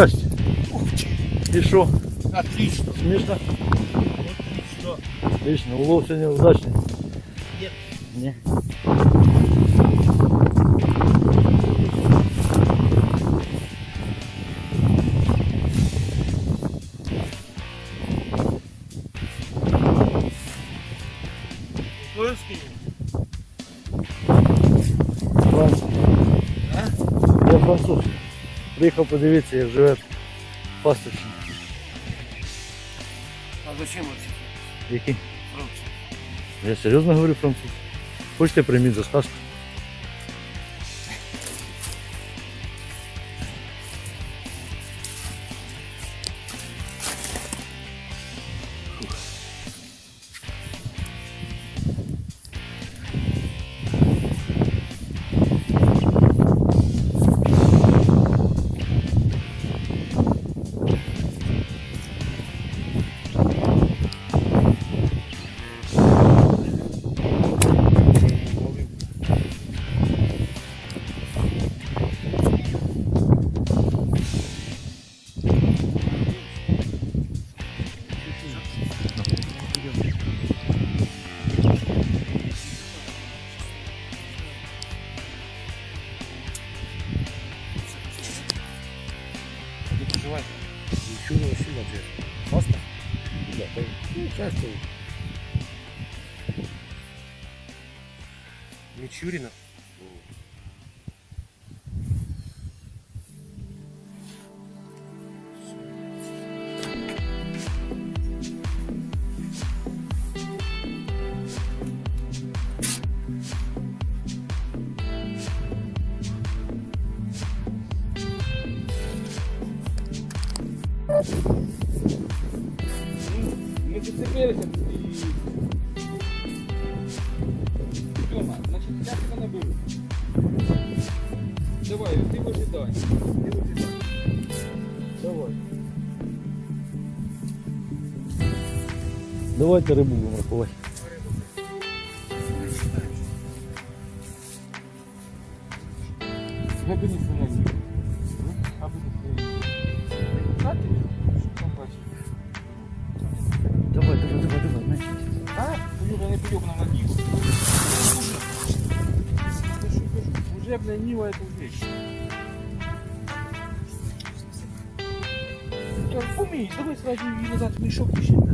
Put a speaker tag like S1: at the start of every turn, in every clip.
S1: Здрасте. І що?
S2: Отлично.
S1: Смішно?
S2: Отлично.
S1: Отлично. Улов сьогодні удачний.
S2: Нет.
S1: Ні. Приїхав подивитися, як живе пасточник.
S2: А зачем это?
S1: Який?
S2: Француз.
S1: Я серйозно говорю француз. Хочете прийміть за сказку?
S2: Мичурина.
S1: Давайте рибу будемо рахувати.
S3: Глибині своєї. А буде своєї. Хати, щоб там бачити.
S1: Давай, давай, давай, давай, менше.
S3: А? Ну, Юра, не пойдем на Ниву. Служебная Нива это вещь. Так, умей, давай сразу и назад в мешок ищи.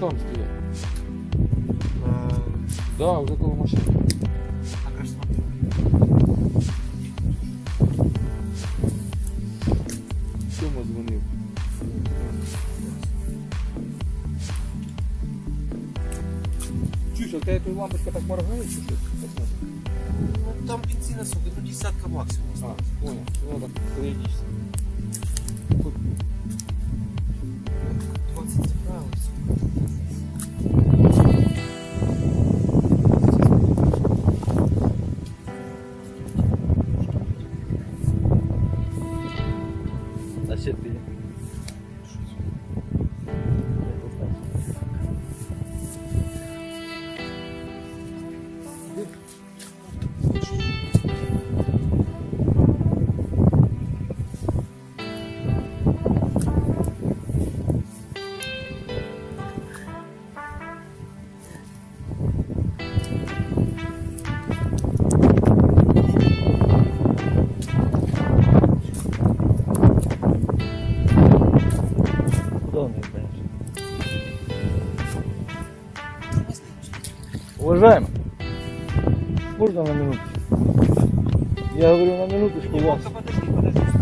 S3: там стоять. Да, уже
S2: коло машини.
S3: Чому дзвонив? Чуєш, а в тебе тут лампочка так моргає, чи що?
S2: Так Ну там бензина, сука, ну десятка максимум.
S3: А, понял. Ну так, периодично.
S2: 20 заправилось, сука.
S1: Можно на минуту? Я говорю на минуточку вас.
S3: Подожди,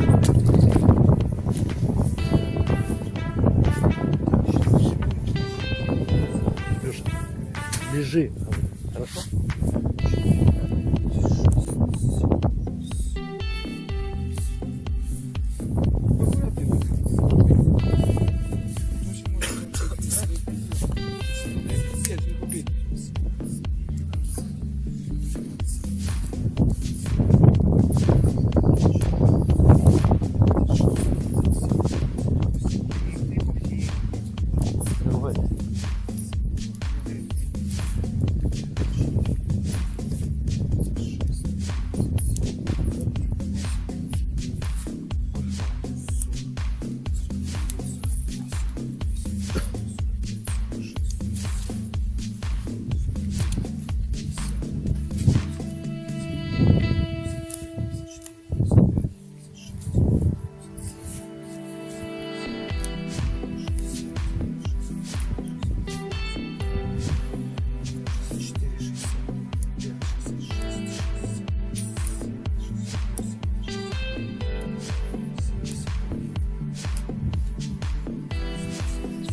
S3: подожди.
S1: Леша,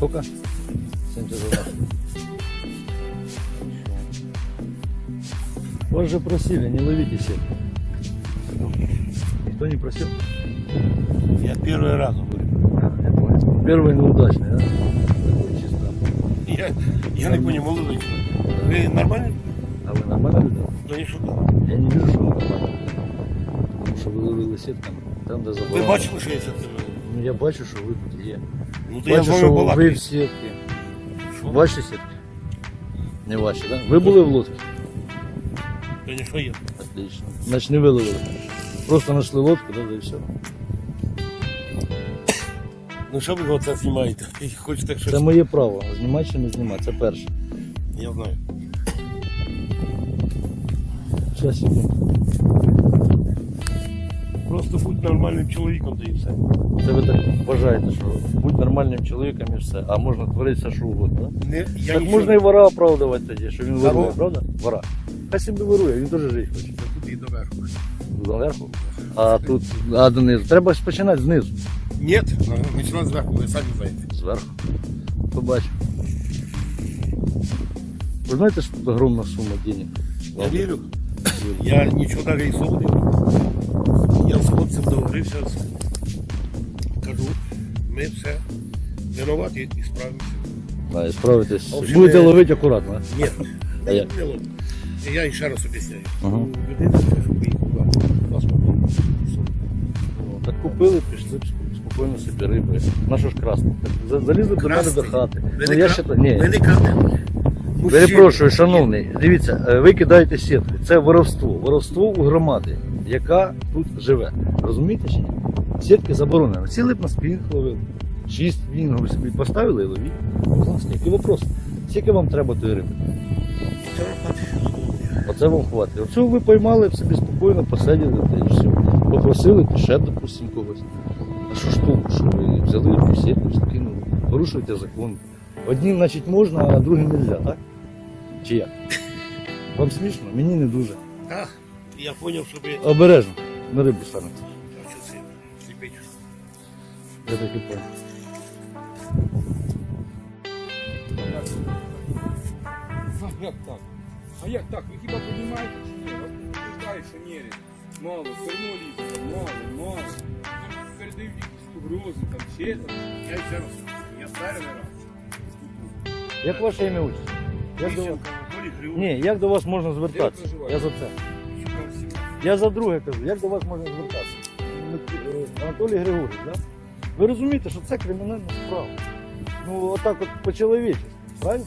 S1: Сколько? 72. Вас же просили, не ловите сетку. Никто не просил?
S4: Я первый раз говорю.
S1: А, я понял. Первый неудачный, да? Такой чисто.
S4: Я, я не человек. Вы нормально?
S1: А вы нормально видали?
S4: Да.
S1: Я не вижу, что вы нормально. Тому що ви ловили сітками, там, де
S4: Ви
S1: заборонено.
S4: бачили, що я це тебе?
S1: Ну я бачу, що ви тут є.
S4: Ну то я
S1: Бачу,
S4: з
S1: що
S4: вами
S1: ви в сітки. Ваші сітки? Не ваші, так? Да? Ви були в лодці?
S4: Що я.
S1: Отлично. Значить не виловили. Просто знайшли лодку, да, і все.
S4: Ну що ви оце знімаєте? І Хочете щось?
S1: Це моє право. Знімати чи не знімати, це перше.
S4: Я знаю.
S1: Зараз секунду.
S4: Просто будь нормальним чоловіком, та і все.
S1: Це ви так вважаєте, що будь нормальним чоловіком і все, а можна творити все, що угодно, да?
S4: Не, я
S1: так
S4: нічого
S1: можна і вора оправдувати тоді, що він
S4: Кого?
S1: ворує, правда? Вора. Хай собі вирує, він теж жити хоче.
S4: туди доверху.
S1: Зверху. А тут, а донизу. Треба ж починати знизу.
S4: Ні, починати зверху, ви самі знаєте.
S1: Зверху. Побачив. Ви знаєте, що тут огромна сума денег?
S4: Я вірю. Я нічого навіть і солодив. Я з хлопцем договорився. Кажу, ми все винуваті і справимося.
S1: А, і справитесь.
S4: А
S1: Будете ловити акуратно.
S4: Ні,
S1: А
S4: не ловлю. Я і ще раз об'ясняю.
S1: Ага.
S4: У людини поїхала. Паспорт.
S1: Так купили, пішли спокійно собі риби. На що ж красти? За- Залізли до мене до хати. Ну
S4: не
S1: я ще ні.
S4: Ви не крадете.
S1: Перепрошую, шановний, дивіться, е, ви кидаєте сітку. Це воровство. Воровство у громади, яка тут живе. Розумієте чи? Сітки заборонені. Сіли б на спінг ловили. Шість вінгів собі поставили і ловіть. Будь ласка, який вопрос? Скільки вам треба тої риби? Оце вам хватить. Оцю ви поймали б собі спокійно, посиділи та все. Попросили б ще, допустим, когось. А що ж толку, що ви взяли сітку, скинули, порушуєте закон. Одним, значить, можна, а другим не можна, так? Чи як? Вам смішно? Мені не дуже.
S4: Так, я зрозумів, що ви...
S1: Обережно, на рибу станете.
S4: А.
S1: Я так і понял.
S3: А як так? А як так? Ви хіба розумієте, чи ні? Вас предупреждають, що ні. Мало, все одно лізете, мало, мало. Передають якісь угрози, там ще там.
S4: Я ще раз. Я перший раз.
S1: Як ваше ім'я участь? Як до... Ні, як до вас можна звертатися? Я за це. Я за друге кажу, як до вас можна звертатися? Е, Анатолій Григорович, да? Ви розумієте, що це кримінальна справа. Ну, отак от по-чоловічі. Правильно?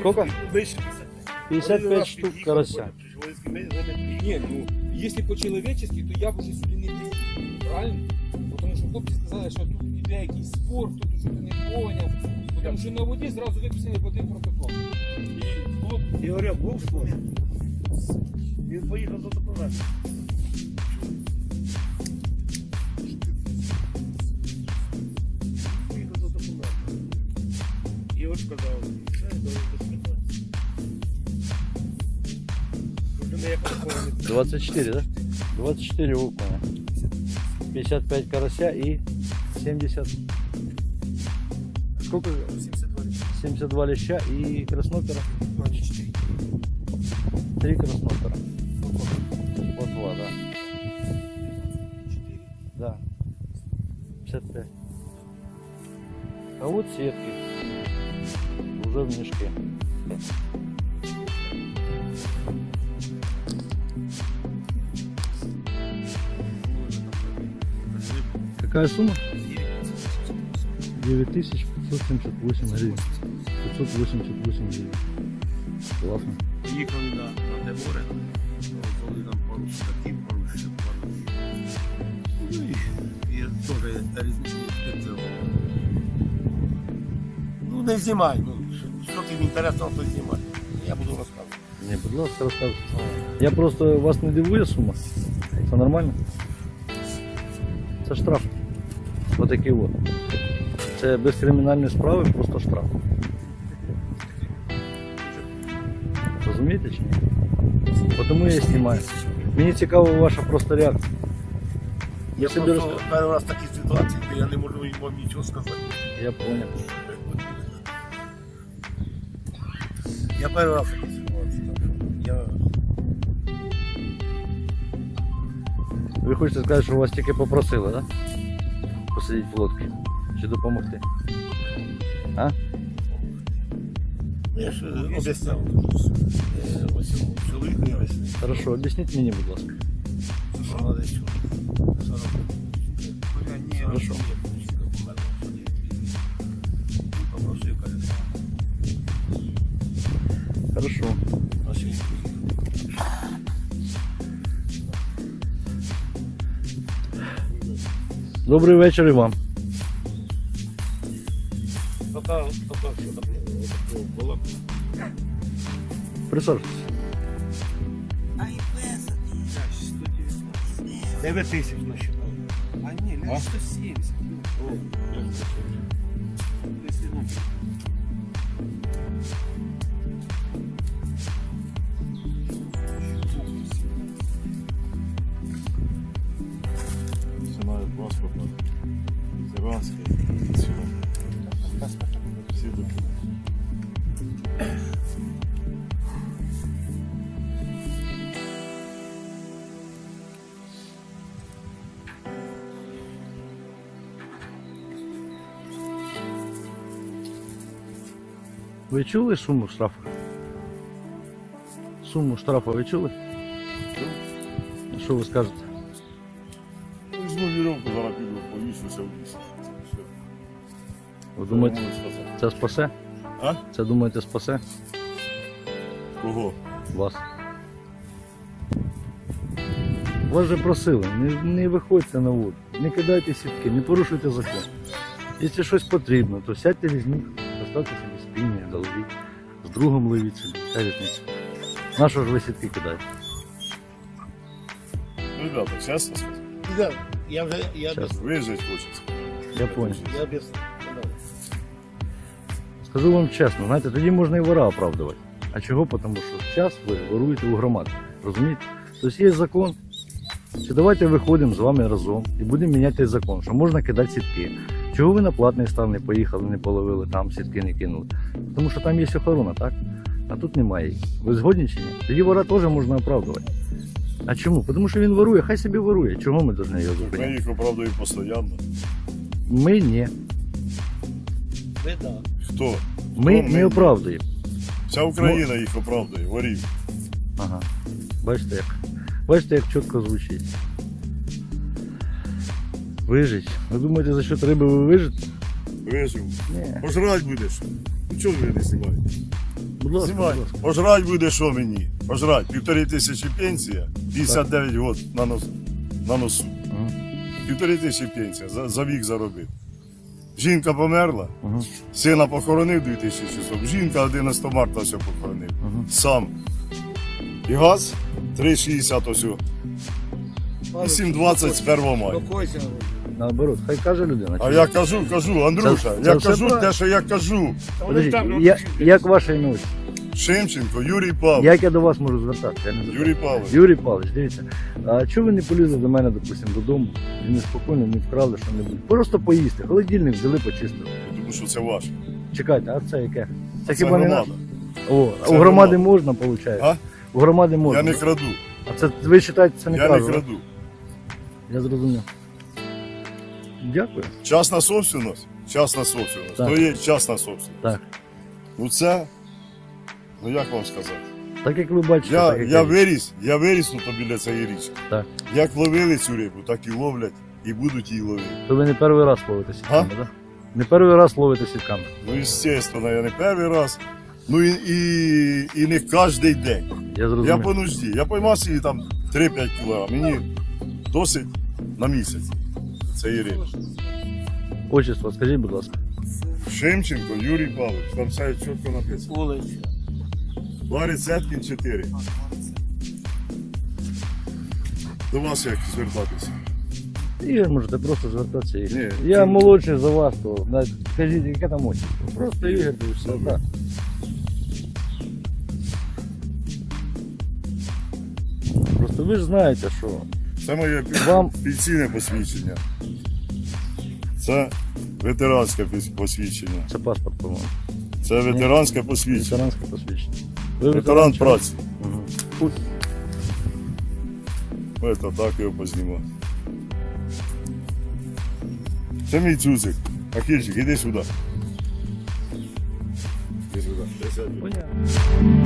S1: Скільки? 55 штук карася.
S3: Ні, ну, якщо по-чоловічески, то я б уже сюди не приїхав. Правильно? Тому що хлопці сказали, що тут іде якийсь спор, тут щось не поняв. Бо Тому що на воді зразу виписаний в один протокол. І було б
S4: Я говорю, був спор. Він поїхав до документів. Поїхав за документами. І от сказав, все, до документів. не як такого не
S1: 24, да? 24 окуня. 55 карася и 70. Сколько?
S2: 72 ліща.
S1: 72 леща и краснопера.
S2: Не 4.
S1: Три краснопера. По два, да.
S2: 4.
S1: Да. 55. А вот сетки. Уже в мешке. Какая сумма? 9578 гривен. 588 гривен. Классно.
S4: Їхали на, на те море, коли нам пару судаків, пару. Ну і, і теж різницю специфіку. Ну не знімай, ну, що, що тобі інтересно, то знімай. Я буду розказувати.
S1: Не, будь ласка, розказуйте. Я просто вас не дивує сума. Це нормально? Це штраф. Отакий от. Це без кримінальної справи, просто штраф. Розумієте чи ні? Бо Тому я і знімаю. Мені цікава ваша просто реакція.
S4: Я
S1: собі
S4: просто
S1: розкажу.
S4: перший раз в такій ситуації, де я не можу вам нічого сказати.
S1: Я понял.
S4: Я перший раз в такій ситуації. так що Я
S1: Ви хочете сказати, що вас тільки попросили, так? Да? Посидіти в лодці. Чи допомогти? А?
S4: Я ж е, об'ясняв. Е, Ось цьому чоловіку я об'яснив,
S1: Хорошо, об'ясніть мені, будь ласка.
S4: що треба що.
S2: Бля, ні.
S1: Хорошо.
S4: Попросив, каже,
S1: Хорошо.
S4: а що?
S1: Добрий вечір і вам.
S2: Да, 119.
S4: 9 тисяч насчитав.
S2: А ні, не 170.
S4: О,
S2: Если, ну,
S1: Ви чули суму штрафу? Суму штрафу ви чули? Що ви скажете?
S5: Візьму вірьовку, зараз піду, повішуся в лісі. Все.
S1: Ви думаєте,
S5: можу сказати?
S1: це спасе?
S5: А?
S1: Це думаєте спасе
S5: Кого?
S1: вас? Вас же просили, не, не виходьте на воду, не кидайте сітки, не порушуйте закон. Якщо щось потрібно, то сядьте візьміть, доставте спіння, доловіть, з другом ловіть собі, вся різниця. На що ж ви сітки кидаєте?
S5: Ребята, чесно сказати.
S4: Да, Я вже, я об'яснив.
S5: Вижить хочеться.
S1: Я понял.
S4: Я об'яснив.
S1: Скажу вам чесно, знаєте, тоді можна і вора оправдувати. А чого? Тому що зараз ви воруєте у громаді. Розумієте? Тобто є закон. Чи давайте виходимо з вами разом і будемо міняти закон, що можна кидати сітки. Чого ви на платний став не поїхали, не половили, там сітки не кинули? Тому що там є охорона, так? А тут немає її. Ви згодні чи ні? Тоді вора теж можна оправдувати. А чому? Тому що він ворує, хай собі ворує. Чого ми повинні його
S5: Ми їх оправдуємо постійно.
S1: Ми ні.
S4: Ви да.
S5: Хто?
S1: Ми
S5: Хто
S1: не оправдуємо.
S5: Вся Україна їх оправдує, ворів.
S1: Ага. Бачите як? Бачите, як чітко звучить. Вижить. Ви думаєте, за що риби ви вижите?
S5: Вижив.
S1: Ні.
S5: Пожрать будеш. Ну чого ви не знімаєте?
S1: Будь ласка,
S5: Знімай.
S1: ласка.
S5: Пожрать буде що мені? Пожрать. Півтори тисячі пенсія, 59 год на, нос, на носу.
S1: Ага.
S5: Півтори тисячі пенсія, за, за вік заробив. Жінка померла,
S1: Ага.
S5: сина похоронив 2600, жінка 11 марта все похоронив.
S1: Ага.
S5: Сам. І газ 3,60 ось. І 7,20 з 1 мая.
S2: Спокойся.
S1: Наоборот, хай каже людина.
S5: А я кажу, кажу, Андрюша,
S1: Це-
S5: я
S1: це все
S5: кажу
S1: правильно.
S5: те, що я кажу.
S1: Подождіть, я, як ваше ім'я?
S5: Шимченко, Юрій Павлович.
S1: Як я до вас можу звертатися? Я не.
S5: Юрій Павлович.
S1: Юрій Павлович, дивіться, а чого ви не полізли до мене, допустимо, додому і неспокійно не вкрали що-небудь? Просто поїсти, холодильник взяли, почистили.
S5: Тому що це ваше.
S1: Чекайте, а це яке? Це,
S5: Це
S1: хіба не
S5: громада.
S1: наше? О, а
S5: Це
S1: у громади
S5: громада.
S1: можна, виходить?
S5: А?
S1: У громади можна.
S5: Я не краду.
S1: А це ви вважаєте, це не
S5: Я не краду.
S1: Я зрозумів. Дякую.
S5: Частна собственность, частна собственность.
S1: Так.
S5: То є частна собственность.
S1: Так.
S5: Ну це, ну як вам сказати?
S1: Так як ви бачите,
S5: Я,
S1: так як
S5: я
S1: я
S5: виріс, я виріс тут біля цієї річки.
S1: Так.
S5: Як ловили цю рибу, так і ловлять, і будуть її ловити.
S1: То ви не перший раз ловите сітками, так? Да? Не перший раз ловите сітками.
S5: Ну, звісно, я не перший раз. Ну і, і, і не кожен день.
S1: Я
S5: Я по нужді. Я поймав собі там 3-5 кг. Мені досить на місяць цієї риби.
S1: Отчество, скажіть, будь ласка.
S5: Шимченко, Юрій Павлович, там все чітко написано.
S2: Олеся.
S5: Ларі Цеткін 4. До вас як звертатися?
S1: Ігор, можете просто звертатися. Ігор.
S5: Ні,
S1: я
S5: це-
S1: молодший за вас, то скажіть, яке там отчество? Просто Ігор, і все.
S5: Добре.
S1: Так. Просто ви ж знаєте, що
S5: Це моє пі-
S1: Вам-
S5: пенсійне посвідчення. Це ветеранське пос- посвідчення.
S1: це паспорт, по-моєму.
S5: Це ветеранське посвідчення.
S1: Ветеранське посвідчення. Ви
S5: Ветеран
S1: чи-
S5: праці.
S1: Мгм.
S5: Ось так його познімати. Це мій цуцик. Акільчик, іди сюди. Іди сюди.
S1: Понятно.